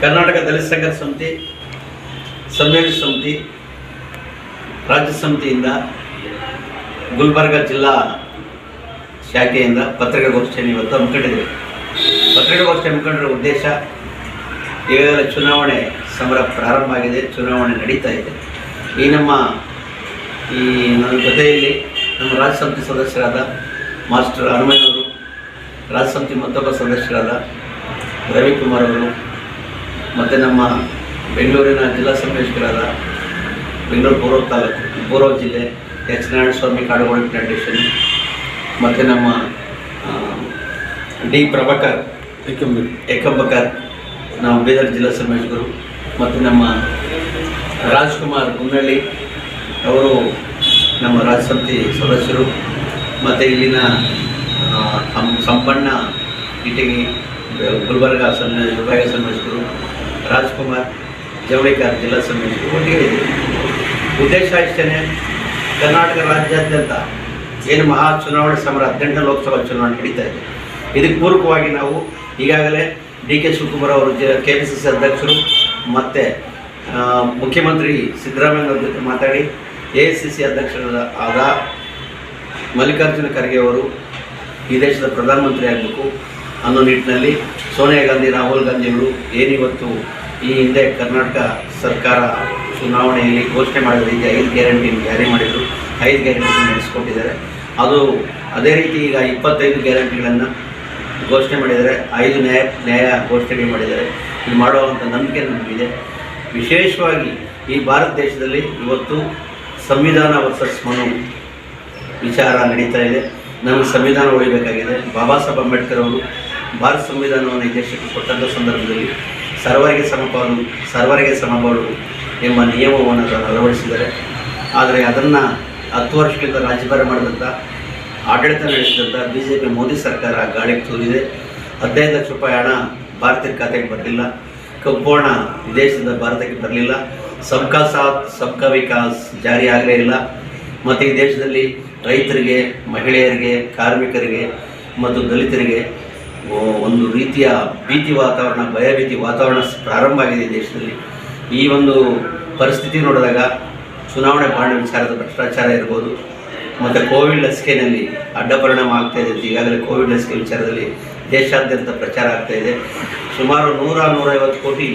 ಕರ್ನಾಟಕ ದಲಿತ ಸಂಘದ ಸಮಿತಿ, ಸಮ್ಮೇಳನ ಸಮಿತಿ, ರಾಜ್ಯ ಸಮಿತಿಯಿಂದ ಗುಲ್ಬರ್ಗ ಜಿಲ್ಲಾ ಶಾಖೆಯಿಂದ ಪತ್ರಿಕಾಗೋಷ್ಠಿಯನ್ನು ಇವತ್ತು ಹಮ್ಮಿಕೊಂಡಿದ್ದೀವಿ. ಪತ್ರಿಕಾಗೋಷ್ಠಿ ಹಮ್ಮಿಕೊಂಡಿರೋ ಉದ್ದೇಶ ಈಗಾಗಲೇ ಚುನಾವಣೆ ಸಮರ ಪ್ರಾರಂಭ ಆಗಿದೆ, ಚುನಾವಣೆ ನಡೀತಾ ಇದೆ. ಈ ನಮ್ಮ ಈ ನನ್ನ ಜೊತೆಯಲ್ಲಿ ನಮ್ಮ ರಾಜ್ಯ ಸಮಿತಿ ಸದಸ್ಯರಾದ ಮಾಸ್ಟರ್ ಹನುಮಯ್ಯನವರು ರಾಜ್ಯ ಸಮಿತಿ ಮತ್ತೊಬ್ಬ ಸದಸ್ಯರಾದ ರವಿಕುಮಾರ್ ಅವರು ಮತ್ತು ನಮ್ಮ ಬೆಂಗಳೂರಿನ ಜಿಲ್ಲಾ ಸಂಯೋಜಕರಾದ ಬೆಂಗಳೂರು ಪೂರ್ವ ತಾಲೂಕು ಪೂರ್ವ ಜಿಲ್ಲೆ ಎಚ್ ನಾರಾಯಣ ಸ್ವಾಮಿ ಕಾಡುಗೋಳಿ ಪ್ಲಾಂಟೇಶನ್ ಮತ್ತು ನಮ್ಮ ಡಿ ಪ್ರಭಾಕರ್ ಏಕಂಬಕರ್ ನಾವು ಬೀದರ್ ಜಿಲ್ಲಾ ಸಂಯೋಜಕರು ಮತ್ತು ನಮ್ಮ ರಾಜ್ಕುಮಾರ್ ಗುನ್ನಳ್ಳಿ ಅವರು ನಮ್ಮ ರಾಜ್ಯ ಸಮಿತಿ ಸದಸ್ಯರು ಮತ್ತು ಇಲ್ಲಿನ ಸಂಪಣ್ಣ ಇಟಗಿ ಗುಲ್ಬರ್ಗ ಸನ್ನ ವಿಭಾಗ ಸಂಯೋಜಕರು ರಾಜ್ಕುಮಾರ್, ಜವಳಿಕಾರ್ ಜಿಲ್ಲಾ ಸಮಿತಿ ಒಟ್ಟಿಗೆ ಉದ್ದೇಶ ಇಷ್ಟೇ ಕರ್ನಾಟಕ ರಾಜ್ಯಾದ್ಯಂತ ಏನು ಮಹಾ ಚುನಾವಣೆ ಸಮರ ಹದಿನೆಂಟು ಲೋಕಸಭಾ ಚುನಾವಣೆ ನಡೀತಾ ಇದೆ. ಇದಕ್ಕೆ ಪೂರಕವಾಗಿ ನಾವು ಈಗಾಗಲೇ ಡಿ ಕೆ ಶಿವಕುಮಾರ್ ಅವರು ಜ ಕೆ ಪಿ ಸಿ ಸಿ ಅಧ್ಯಕ್ಷರು ಮತ್ತು ಮುಖ್ಯಮಂತ್ರಿ ಸಿದ್ದರಾಮಯ್ಯ ಅವ್ರ ಜೊತೆ ಮಾತಾಡಿ, ಎ ಐ ಸಿ ಸಿ ಅಧ್ಯಕ್ಷರಾದ ಮಲ್ಲಿಕಾರ್ಜುನ ಖರ್ಗೆ ಅವರು ಈ ದೇಶದ ಪ್ರಧಾನಮಂತ್ರಿ ಆಗಬೇಕು ಅನ್ನೋ ನಿಟ್ಟಿನಲ್ಲಿ ಸೋನಿಯಾ ಗಾಂಧಿ, ರಾಹುಲ್ ಗಾಂಧಿಗಳು ಏನಿವತ್ತು ಈ ಹಿಂದೆ ಕರ್ನಾಟಕ ಸರ್ಕಾರ ಚುನಾವಣೆಯಲ್ಲಿ ಘೋಷಣೆ ಮಾಡಿದ ರೀತಿ ಐದು ಗ್ಯಾರಂಟಿ ಜಾರಿ ಮಾಡಿದರು. ಐದು ಗ್ಯಾರಂಟಿ ನಡೆಸ್ಕೊಟ್ಟಿದ್ದಾರೆ. ಅದು ಅದೇ ರೀತಿ ಈಗ ಇಪ್ಪತ್ತೈದು ಗ್ಯಾರಂಟಿಗಳನ್ನು ಘೋಷಣೆ ಮಾಡಿದ್ದಾರೆ. ಐದು ನ್ಯಾಯ ನ್ಯಾಯ ಘೋಷಣೆ ಮಾಡಿದ್ದಾರೆ. ಇದು ಮಾಡುವಂಥ ನಂಬಿಕೆ ನಮಗಿದೆ. ವಿಶೇಷವಾಗಿ ಈ ಭಾರತ ದೇಶದಲ್ಲಿ ಇವತ್ತು ಸಂವಿಧಾನ ವರ್ಸಸ್ ಮನು ವಿಚಾರ ನಡೀತಾ ಇದೆ. ನಮಗೆ ಸಂವಿಧಾನ ಉಳಿಬೇಕಾಗಿದೆ. ಬಾಬಾ ಸಾಹೇಬ್ ಅಂಬೇಡ್ಕರ್ ಅವರು ಭಾರತ ಸಂವಿಧಾನವನ್ನು ಈ ದೇಶಕ್ಕೆ ಕೊಟ್ಟಂಥ ಸಂದರ್ಭದಲ್ಲಿ ಸರ್ವರಿಗೆ ಸಮಪಾಲು ಸರ್ವರಿಗೆ ಸಮಬಾಳು ಎಂಬ ನಿಯಮವನ್ನು ಅದನ್ನು ಅಳವಡಿಸಿದ್ದಾರೆ. ಆದರೆ ಅದನ್ನು ಹತ್ತು ವರ್ಷಗಳಿಂದ ರಾಜ್ಯಭಾರ ಮಾಡಿದಂಥ ಆಡಳಿತ ನಡೆಸಿದಂಥ ಬಿ ಜೆ ಪಿ ಮೋದಿ ಸರ್ಕಾರ ಗಾಳಿಗೆ ತೂರಿದೆ. ಹದಿನೈದು ಲಕ್ಷ ರೂಪಾಯಿ ಹಣ ಭಾರತೀಯ ಖಾತೆಗೆ ಬರಲಿಲ್ಲ. ಕಪ್ಪು ಹಣ ವಿದೇಶದಿಂದ ಭಾರತಕ್ಕೆ ಬರಲಿಲ್ಲ. ಸಬ್ಕಾ ಸಾಥ್, ಸಬ್ಕಾ ವಿಕಾಸ್ ಜಾರಿ ಆಗಲೇ ಇಲ್ಲ. ಮತ್ತು ಈ ದೇಶದಲ್ಲಿ ರೈತರಿಗೆ, ಮಹಿಳೆಯರಿಗೆ, ಕಾರ್ಮಿಕರಿಗೆ ಮತ್ತು ದಲಿತರಿಗೆ ಒಂದು ರೀತಿಯ ಭೀತಿ ವಾತಾವರಣ ಭಯಭೀತಿ ವಾತಾವರಣ ಪ್ರಾರಂಭ ಆಗಿದೆ ದೇಶದಲ್ಲಿ. ಈ ಒಂದು ಪರಿಸ್ಥಿತಿ ನೋಡಿದಾಗ ಚುನಾವಣೆ ಬಾಂಡ್ ವಿಚಾರದ ಭ್ರಷ್ಟಾಚಾರ ಇರ್ಬೋದು, ಮತ್ತು ಕೋವಿಡ್ ಲಸಿಕೆಯಲ್ಲಿ ಅಡ್ಡ ಪರಿಣಾಮ ಆಗ್ತಾ ಇದೆ ಈಗಾಗಲೇ ಕೋವಿಡ್ ಲಸಿಕೆ ವಿಚಾರದಲ್ಲಿ ದೇಶಾದ್ಯಂತ ಪ್ರಚಾರ ಆಗ್ತಾ ಇದೆ. ಸುಮಾರು ನೂರ ನೂರೈವತ್ತು ಕೋಟಿ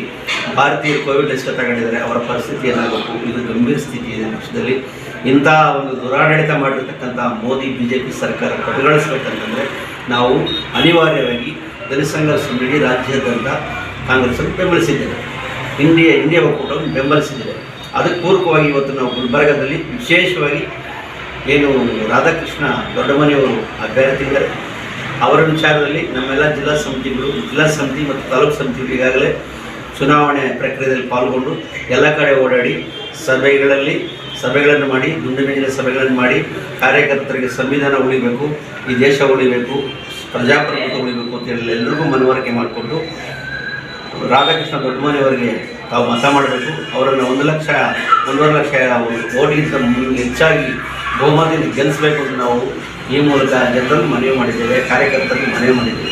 ಭಾರತೀಯರು ಕೋವಿಡ್ ಲಸಿಕೆ ತಗೊಂಡಿದ್ದಾರೆ. ಅವರ ಪರಿಸ್ಥಿತಿ ಏನಾಗಬೇಕು? ಇದು ಗಂಭೀರ ಸ್ಥಿತಿ ಇದೆ ದೇಶದಲ್ಲಿ ಇಂಥ ಒಂದು ದುರಾಡಳಿತ ಮಾಡಿರ್ತಕ್ಕಂಥ ಮೋದಿ ಬಿ ಜೆ ಪಿ ಸರ್ಕಾರ ಕೊನೆಗೊಳಿಸ್ಬೇಕಂತಂದರೆ ನಾವು ಅನಿವಾರ್ಯವಾಗಿ ದಲಿತ ಇಡೀ ರಾಜ್ಯಾದ್ಯಂತ ಕಾಂಗ್ರೆಸ್ಸನ್ನು ಬೆಂಬಲಿಸಿದ್ದೇವೆ. India India ಒಕ್ಕೂಟವನ್ನು ಬೆಂಬಲಿಸಿದ್ದೇವೆ. ಅದಕ್ಕೆ ಪೂರಕವಾಗಿ ಇವತ್ತು ನಾವು ಗುಲ್ಬರ್ಗದಲ್ಲಿ ವಿಶೇಷವಾಗಿ ಏನು ರಾಧಾಕೃಷ್ಣ ದೊಡ್ಡಮನೆಯವರು ಅಭ್ಯರ್ಥಿ ಇದ್ದಾರೆ. ಅವರ ವಿಚಾರದಲ್ಲಿ ನಮ್ಮೆಲ್ಲ ಜಿಲ್ಲಾ ಸಮಿತಿಗಳು, ಜಿಲ್ಲಾ ಸಮಿತಿ ಮತ್ತು ತಾಲೂಕು ಸಮಿತಿಗಳು ಈಗಾಗಲೇ ಚುನಾವಣೆ ಪ್ರಕ್ರಿಯೆಯಲ್ಲಿ ಪಾಲ್ಗೊಂಡು ಎಲ್ಲ ಕಡೆ ಓಡಾಡಿ ಸಭೆಗಳಲ್ಲಿ, ಸಭೆಗಳನ್ನು ಮಾಡಿ ಮೇಜಿನ ಸಭೆಗಳನ್ನು ಮಾಡಿ ಕಾರ್ಯಕರ್ತರಿಗೆ ಸಂವಿಧಾನ ಉಳಿಬೇಕು, ಈ ದೇಶ ಉಳಿಬೇಕು, ಪ್ರಜಾಪ್ರಭುತ್ವ ಉಳಿಬೇಕು ಅಂತ ಹೇಳಿ ಎಲ್ಲರಿಗೂ ಮನವರಿಕೆ ಮಾಡಿಕೊಂಡು ರಾಧಾಕೃಷ್ಣ ದೊಡ್ಡಮನೆಯವರಿಗೆ ತಾವು ಮತ ಮಾಡಬೇಕು. ಅವರನ್ನು ಒಂದು ಲಕ್ಷ, ಒಂದೂವರೆ ಲಕ್ಷ ಓಟ್ಗಿಂತ ಹೆಚ್ಚಾಗಿ ಬಹುಮತದಿಂದ ಗೆಲ್ಲಿಸಬೇಕು ಅಂತ ನಾವು ಈ ಮೂಲಕ ಜನರನ್ನು ಮನವಿ ಮಾಡಿದ್ದೇವೆ, ಕಾರ್ಯಕರ್ತರಿಗೆ ಮನವಿ ಮಾಡಿದ್ದೇವೆ.